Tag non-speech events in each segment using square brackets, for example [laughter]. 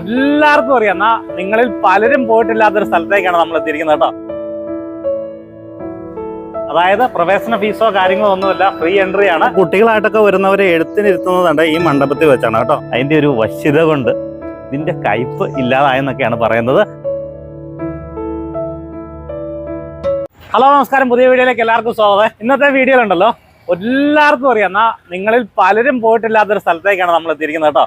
എല്ലാവർക്കും അറിയാം. എന്നാ നിങ്ങളിൽ പലരും പോയിട്ടില്ലാത്തൊരു സ്ഥലത്തേക്കാണ് നമ്മൾ എത്തിയിരിക്കുന്നത് കേട്ടോ. അതായത് പ്രവേശന ഫീസോ കാര്യങ്ങളോ ഒന്നുമില്ല ഫ്രീ എൻട്രി ആണ്. കുട്ടികളായിട്ടൊക്കെ വരുന്നവരെ എഴുത്തിനിരുത്തുന്നതുണ്ട് ഈ മണ്ഡപത്തിൽ വെച്ചാണ് കേട്ടോ. അതിന്റെ ഒരു വശ്യത കൊണ്ട് ഇതിന്റെ കയ്പ് ഇല്ലാതായെന്നൊക്കെയാണ് പറയുന്നത്. ഹലോ നമസ്കാരം. പുതിയ വീഡിയോയിലേക്ക് എല്ലാവർക്കും സ്വാഗതം. ഇന്നത്തെ വീഡിയോയിലുണ്ടല്ലോ എല്ലാവർക്കും അറിയാം. എന്നാ നിങ്ങളിൽ പലരും പോയിട്ടില്ലാത്തൊരു സ്ഥലത്തേക്കാണ് നമ്മൾ എത്തിയിരിക്കുന്നത് കേട്ടോ.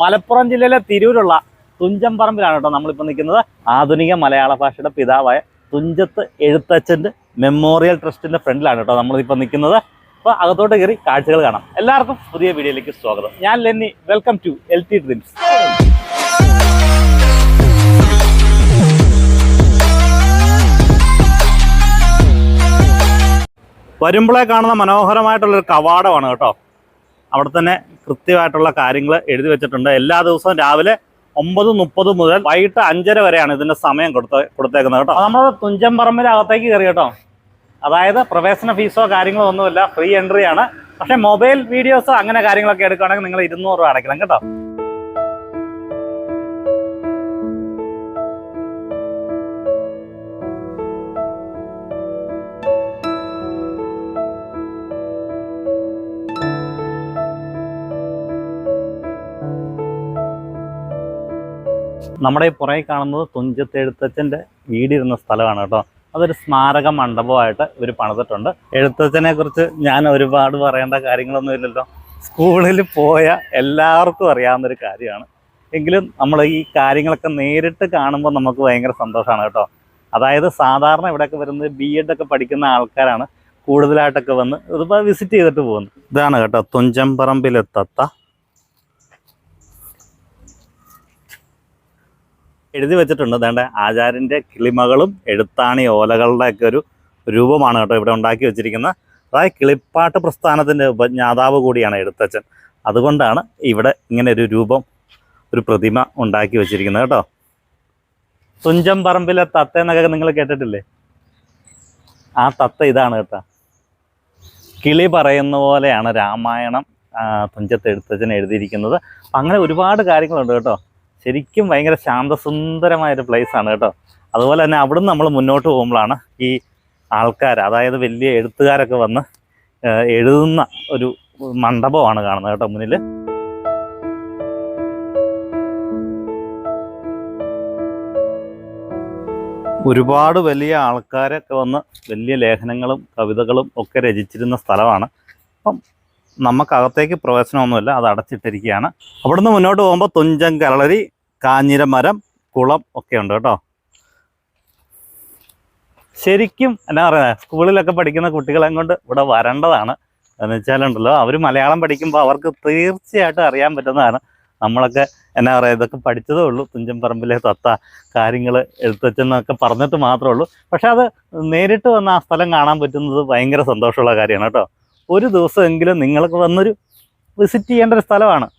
മലപ്പുറം ജില്ലയിലെ തിരൂരുള്ള തുഞ്ചംപറമ്പിലാണ് കേട്ടോ നമ്മളിപ്പോൾ നിൽക്കുന്നത്. ആധുനിക മലയാള ഭാഷയുടെ പിതാവായ തുഞ്ചത്ത് എഴുത്തച്ഛന്റെ മെമ്മോറിയൽ ട്രസ്റ്റിന്റെ ഫ്രണ്ടിലാണ് കേട്ടോ നമ്മളിപ്പോൾ നിൽക്കുന്നത്. അപ്പോൾ അകത്തോട്ട് കയറി കാഴ്ചകൾ കാണാം. എല്ലാവർക്കും പുതിയ വീഡിയോയിലേക്ക് സ്വാഗതം. ഞാൻ Lenny. Welcome to L T dreams. വരുമ്പോഴേ കാണുന്ന മനോഹരമായിട്ടുള്ളൊരു കവാടമാണ് കേട്ടോ. അവിടെ തന്നെ കൃത്യമായിട്ടുള്ള കാര്യങ്ങൾ എഴുതി വെച്ചിട്ടുണ്ട്. എല്ലാ ദിവസവും രാവിലെ ഒമ്പത് മുപ്പത് മുതൽ വൈകിട്ട് അഞ്ചര വരെയാണ് ഇതിന്റെ സമയം കൊടുത്ത കൊടുത്തേക്കുന്നത് കേട്ടോ. നമ്മൾ തുഞ്ചംപറമ്പിന്റെ അകത്തേക്ക് കയറി കേട്ടോ. അതായത് പ്രവേശന ഫീസോ കാര്യങ്ങളോ ഒന്നുമില്ല. ഫ്രീ എൻട്രി ആണ് പക്ഷെ മൊബൈൽ വീഡിയോസ് അങ്ങനെ കാര്യങ്ങളൊക്കെ എടുക്കുകയാണെങ്കിൽ നിങ്ങൾ ഇരുന്നൂറ് രൂപ അടയ്ക്കണം കേട്ടോ. നമ്മുടെ ഈ പുറകെ കാണുന്നത് തുഞ്ചത്തെഴുത്തച്ഛന്റെ വീടിരുന്ന സ്ഥലമാണ് കേട്ടോ. അതൊരു സ്മാരക മണ്ഡപമായിട്ട് ഇവർ പണിതിട്ടുണ്ട്. എഴുത്തച്ഛനെ കുറിച്ച് ഞാൻ ഒരുപാട് പറയേണ്ട കാര്യങ്ങളൊന്നും ഇല്ലല്ലോ. സ്കൂളിൽ പോയ എല്ലാവർക്കും അറിയാവുന്നൊരു കാര്യമാണ്. എങ്കിലും നമ്മൾ ഈ കാര്യങ്ങളൊക്കെ നേരിട്ട് കാണുമ്പോൾ നമുക്ക് ഭയങ്കര സന്തോഷമാണ് കേട്ടോ. അതായത് സാധാരണ ഇവിടെയൊക്കെ വരുന്നത് ബി എഡ് ഒക്കെ പഠിക്കുന്ന ആൾക്കാരാണ് കൂടുതലായിട്ടൊക്കെ വന്ന് ഇതിപ്പോൾ വിസിറ്റ് ചെയ്തിട്ട് പോകുന്നത് ഇതാണ് കേട്ടോ തുഞ്ചംപറമ്പിലെത്തത്ത എഴുതി വെച്ചിട്ടുണ്ട്. അതേണ്ട ആചാര്യന്റെ കിളിമകളും എഴുത്താണി ഓലകളുടെയൊക്കെ ഒരു രൂപമാണ് കേട്ടോ ഇവിടെ ഉണ്ടാക്കി വെച്ചിരിക്കുന്നത്. അതായത് കിളിപ്പാട്ട് പ്രസ്ഥാനത്തിന്റെ ഉപജ്ഞാതാവ് കൂടിയാണ് എഴുത്തച്ഛൻ. അതുകൊണ്ടാണ് ഇവിടെ ഇങ്ങനെ ഒരു രൂപം ഒരു പ്രതിമ ഉണ്ടാക്കി വെച്ചിരിക്കുന്നത് കേട്ടോ. തുഞ്ചം പറമ്പിലെ തത്ത എന്നൊക്കെ നിങ്ങൾ കേട്ടിട്ടില്ലേ? ആ തത്ത ഇതാണ് കേട്ടോ. കിളി പറയുന്ന പോലെയാണ് രാമായണം തുഞ്ചത്ത് എഴുത്തച്ഛൻ എഴുതിയിരിക്കുന്നത്. അങ്ങനെ ഒരുപാട് കാര്യങ്ങളുണ്ട് കേട്ടോ. ശരിക്കും ഭയങ്കര ശാന്തസുന്ദരമായൊരു ആണ് കേട്ടോ. അതുപോലെ തന്നെ അവിടെ നമ്മൾ മുന്നോട്ട് പോകുമ്പോഴാണ് ഈ ആൾക്കാർ അതായത് വലിയ എഴുത്തുകാരൊക്കെ വന്ന് എഴുതുന്ന ഒരു മണ്ഡപമാണ് കാണുന്നത് കേട്ടോ മുന്നിൽ ഒരുപാട് വലിയ ആൾക്കാരൊക്കെ വന്ന് വലിയ ലേഖനങ്ങളും കവിതകളും ഒക്കെ രചിച്ചിരുന്ന സ്ഥലമാണ്. അപ്പം നമുക്കകത്തേക്ക് പ്രവേശനമൊന്നുമില്ല അത് അടച്ചിട്ടിരിക്കുകയാണ്. അവിടുന്ന് മുന്നോട്ട് പോകുമ്പോൾ തുഞ്ചൻ കളരി കാഞ്ഞിരമരം കുളം ഒക്കെ ഉണ്ട് കേട്ടോ. ശരിക്കും എന്നാ പറയുന്നത് സ്കൂളിലൊക്കെ പഠിക്കുന്ന കുട്ടികളെ കൊണ്ട് ഇവിടെ വരേണ്ടതാണ്. എന്ന് വെച്ചാലുണ്ടല്ലോ അവർ മലയാളം പഠിക്കുമ്പോൾ അവർക്ക് തീർച്ചയായിട്ടും അറിയാൻ പറ്റുന്നതാണ്. നമ്മളൊക്കെ എന്നാ പറയുക ഇതൊക്കെ പഠിച്ചതേ ഉള്ളൂ. തുഞ്ചൻ പറമ്പിലെ തത്ത കാര്യങ്ങൾ എഴുത്തച്ഛനൊക്കെ പറഞ്ഞിട്ട് മാത്രമേ ഉള്ളൂ. പക്ഷെ അത് നേരിട്ട് വന്ന് ആ സ്ഥലം കാണാൻ പറ്റുന്നത് ഭയങ്കര സന്തോഷമുള്ള കാര്യമാണ് കേട്ടോ. ഒരു ദിവസമെങ്കിലും നിങ്ങൾക്ക് വന്നൊരു വിസിറ്റ് ചെയ്യേണ്ട ഒരു സ്ഥലമാണ്.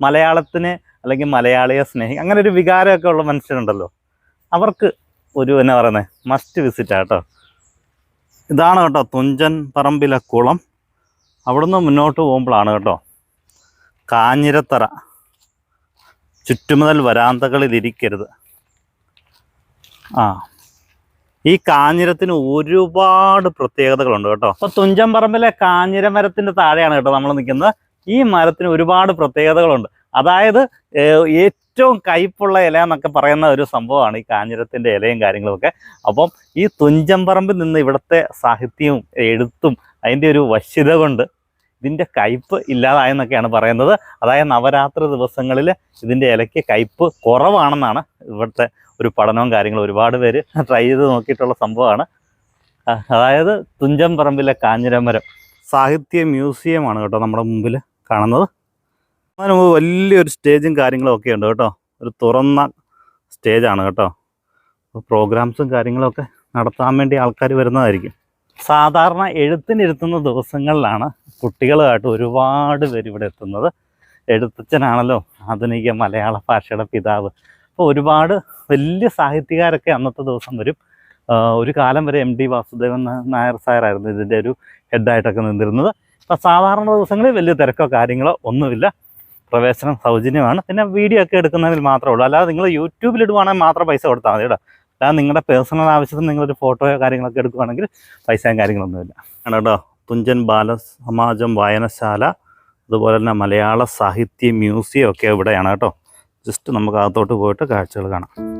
മലയാളത്തിന് അല്ലെങ്കിൽ മലയാളിയെ സ്നേഹി അങ്ങനെ ഒരു വികാരമൊക്കെ ഉള്ള മനുഷ്യരുണ്ടല്ലോ. അവർക്ക് ഒരു എന്നാ പറയുന്നത് മസ്റ്റ് വിസിറ്റ് കേട്ടോ. ഇതാണ് കേട്ടോ തുഞ്ചൻ പറമ്പിലെ കുളം. അവിടുന്ന് മുന്നോട്ട് പോകുമ്പോഴാണ് കേട്ടോ. കാഞ്ഞിരത്തറ. ചുറ്റുമുതൽ വരാന്തകളിലിരിക്കരുത് ആ. ഈ കാഞ്ഞിരത്തിന് ഒരുപാട് പ്രത്യേകതകളുണ്ട് കേട്ടോ. അപ്പൊ തുഞ്ചംപറമ്പിലെ കാഞ്ഞിര മരത്തിന്റെ താഴെയാണ് കേട്ടോ നമ്മൾ നിൽക്കുന്നത് ഈ മരത്തിന് ഒരുപാട് പ്രത്യേകതകളുണ്ട്. അതായത് ഏറ്റവും കയ്പുള്ള ഇല എന്നൊക്കെ പറയുന്ന ഒരു സംഭവമാണ് ഈ കാഞ്ഞിരത്തിന്റെ ഇലയും കാര്യങ്ങളൊക്കെ. അപ്പം ഈ തുഞ്ചംപറമ്പിൽ നിന്ന് ഇവിടുത്തെ സാഹിത്യവും എഴുത്തും അതിന്റെ ഒരു വശ്യത കൊണ്ട് ഇതിന്റെ കയ്പ് ഇല്ലാതായെന്നൊക്കെയാണ് പറയുന്നത്. അതായത് നവരാത്രി ദിവസങ്ങളിൽ ഇതിന്റെ ഇലയ്ക്ക് കയ്പ് കുറവാണെന്നാണ് ഇവിടുത്തെ ഒരു പഠനവും കാര്യങ്ങളും ഒരുപാട് പേര് [laughs] ട്രൈ ചെയ്ത് നോക്കിയിട്ടുള്ള സംഭവമാണ്. അതായത് തുഞ്ചം പറമ്പിലെ കാഞ്ഞിരമരം. സാഹിത്യ മ്യൂസിയമാണ് കേട്ടോ നമ്മുടെ മുമ്പിൽ കാണുന്നത്. അതിന് മുമ്പ് വലിയൊരു സ്റ്റേജും കാര്യങ്ങളും ഒക്കെ ഉണ്ട് കേട്ടോ. ഒരു തുറന്ന സ്റ്റേജാണ് കേട്ടോ. പ്രോഗ്രാംസും കാര്യങ്ങളൊക്കെ നടത്താൻ വേണ്ടി ആൾക്കാർ വരുന്നതായിരിക്കും. സാധാരണ എഴുത്തിനിരുത്തുന്ന ദിവസങ്ങളിലാണ് കുട്ടികളുമായിട്ട് ഒരുപാട് പേര് ഇവിടെ എത്തുന്നത്. എഴുത്തച്ഛനാണല്ലോ ആധുനിക മലയാള ഭാഷയുടെ പിതാവ്. അപ്പോൾ ഒരുപാട് വലിയ സാഹിത്യകാരൊക്കെ അന്നത്തെ ദിവസം വരും. ഒരു കാലം വരെ എം ഡി വാസുദേവൻ നായർ സാറായിരുന്നു ഇതിന്റെ ഒരു ഹെഡായിട്ടൊക്കെ നിന്നിരുന്നത്. അപ്പോൾ സാധാരണ ദിവസങ്ങളിൽ വലിയ തിരക്കോ കാര്യങ്ങളോ ഒന്നുമില്ല. പ്രവേശനം സൗജന്യമാണ്. പിന്നെ വീഡിയോ ഒക്കെ എടുക്കുന്നതിൽ മാത്രമേ ഉള്ളൂ. അല്ലാതെ നിങ്ങൾ യൂട്യൂബിൽ ഇടുവാണെങ്കിൽ മാത്രം പൈസ കൊടുത്താൽ മതി കേട്ടോ. അല്ലാതെ നിങ്ങളുടെ പേഴ്സണൽ ആവശ്യത്തിന് നിങ്ങളൊരു ഫോട്ടോയോ കാര്യങ്ങളൊക്കെ എടുക്കുകയാണെങ്കിൽ പൈസയും കാര്യങ്ങളൊന്നുമില്ല ആണ് കേട്ടോ. തുഞ്ചൻ ബാല സമാജം വായനശാല അതുപോലെ തന്നെ മലയാള സാഹിത്യ മ്യൂസിയം ഒക്കെ ഇവിടെയാണ് കേട്ടോ. ജസ്റ്റ് നമുക്ക് അകത്തോട്ട് പോയിട്ട് കാഴ്ചകൾ കാണാം.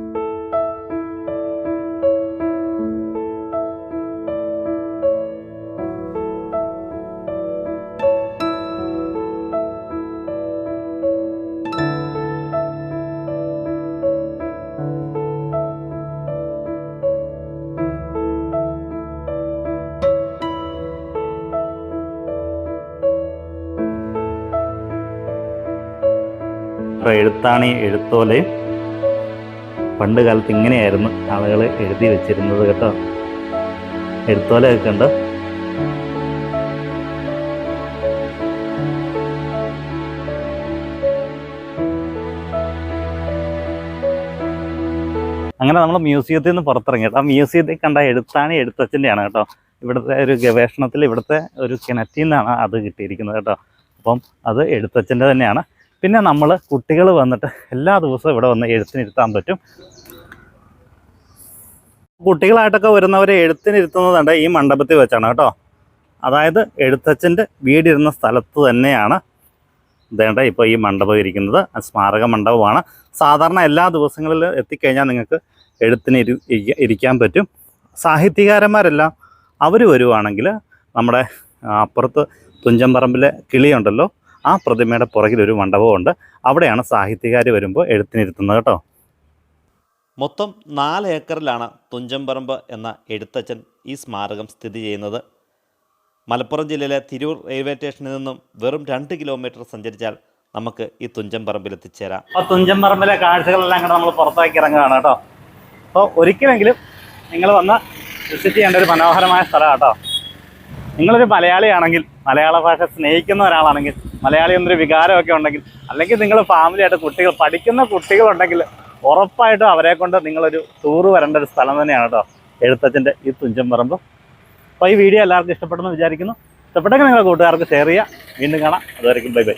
ഇപ്പൊ എഴുത്താണി എഴുത്തോലയും പണ്ട് കാലത്ത് ഇങ്ങനെയായിരുന്നു ആളുകൾ എഴുതി വെച്ചിരുന്നത് കേട്ടോ. എഴുത്തോലയൊക്കെ ഉണ്ട് അങ്ങനെ നമ്മൾ മ്യൂസിയത്തിൽ നിന്ന് പുറത്തിറങ്ങി. കേട്ടോ ആ മ്യൂസിയത്തിൽ കണ്ട എഴുത്താണി എഴുത്തച്ഛന്റെയാണ് കേട്ടോ. ഇവിടുത്തെ ഒരു ഗവേഷണത്തിൽ ഇവിടുത്തെ ഒരു കിണറ്റിൽ നിന്നാണ് അത് കിട്ടിയിരിക്കുന്നത് കേട്ടോ. അപ്പം അത് എഴുത്തച്ഛന്റെ തന്നെയാണ്. പിന്നെ നമ്മൾ കുട്ടികൾ വന്നിട്ട് എല്ലാ ദിവസവും ഇവിടെ വന്ന് എഴുത്തിനിരുത്താൻ പറ്റും. കുട്ടികളായിട്ടൊക്കെ വരുന്നവരെ എഴുത്തിനിരുത്തുന്നതുണ്ട് ഈ മണ്ഡപത്തിൽ വെച്ചാണ് കേട്ടോ. അതായത് എഴുത്തച്ഛന്റെ വീടിരുന്ന സ്ഥലത്ത് തന്നെയാണ് ഇതേണ്ട ഇപ്പോൾ ഈ മണ്ഡപം ഇരിക്കുന്നത്. സ്മാരക മണ്ഡപമാണ്. സാധാരണ എല്ലാ ദിവസങ്ങളിലും എത്തിക്കഴിഞ്ഞാൽ നിങ്ങൾക്ക് എഴുത്തിന് ഇരു ഇരിക്കാൻ പറ്റും. സാഹിത്യകാരന്മാരെല്ലാം അവർ വരുവാണെങ്കിൽ നമ്മുടെ അപ്പുറത്ത് തുഞ്ചമ്പറമ്പിലെ കിളിയുണ്ടല്ലോ. ആ പ്രതിമയുടെ പുറകിൽ ഒരു മണ്ഡപമുണ്ട് അവിടെയാണ് സാഹിത്യകാർ വരുമ്പോൾ എഴുത്തിനിരുത്തുന്നത് കേട്ടോ. മൊത്തം നാല് ഏക്കറിലാണ് തുഞ്ചമ്പറമ്പ് എന്ന എഴുത്തച്ഛൻ ഈ സ്മാരകം സ്ഥിതി ചെയ്യുന്നത്. മലപ്പുറം ജില്ലയിലെ തിരൂർ റെയിൽവേ സ്റ്റേഷനിൽ നിന്നും വെറും രണ്ട് കിലോമീറ്റർ സഞ്ചരിച്ചാൽ നമുക്ക് ഈ തുഞ്ചമ്പറമ്പിൽ എത്തിച്ചേരാം അപ്പോൾ തുഞ്ചമ്പറമ്പിലെ കാഴ്ചകളെല്ലാം കൂടെ നമ്മൾ പുറത്താക്കി ഇറങ്ങുകയാണ് കേട്ടോ. അപ്പോൾ ഒരിക്കലെങ്കിലും നിങ്ങൾ വന്ന് വിസിറ്റ് ചെയ്യേണ്ട ഒരു മനോഹരമായ സ്ഥലമാണ് കേട്ടോ. നിങ്ങളൊരു മലയാളിയാണെങ്കിൽ മലയാള ഭാഷ സ്നേഹിക്കുന്ന ഒരാളാണെങ്കിൽ മലയാളി എന്നൊരു വികാരമൊക്കെ ഉണ്ടെങ്കിൽ അല്ലെങ്കിൽ നിങ്ങൾ ഫാമിലിയായിട്ട് കുട്ടികൾ പഠിക്കുന്ന കുട്ടികളുണ്ടെങ്കിൽ ഉറപ്പായിട്ടും അവരെ കൊണ്ട് നിങ്ങളൊരു ടൂറ് വരേണ്ട ഒരു സ്ഥലം തന്നെയാണ് കേട്ടോ എഴുത്തച്ഛന്റെ ഈ തുഞ്ചമ്പറമ്പ് അപ്പോൾ ഈ വീഡിയോ എല്ലാവർക്കും ഇഷ്ടപ്പെടുന്നു വിചാരിക്കുന്നു. ഇഷ്ടപ്പെട്ടെങ്കിൽ നിങ്ങളുടെ കൂട്ടുകാർക്ക് ഷെയർ ചെയ്യുക. വീണ്ടും കാണാം. അതുവരെയും ബൈ ബൈ.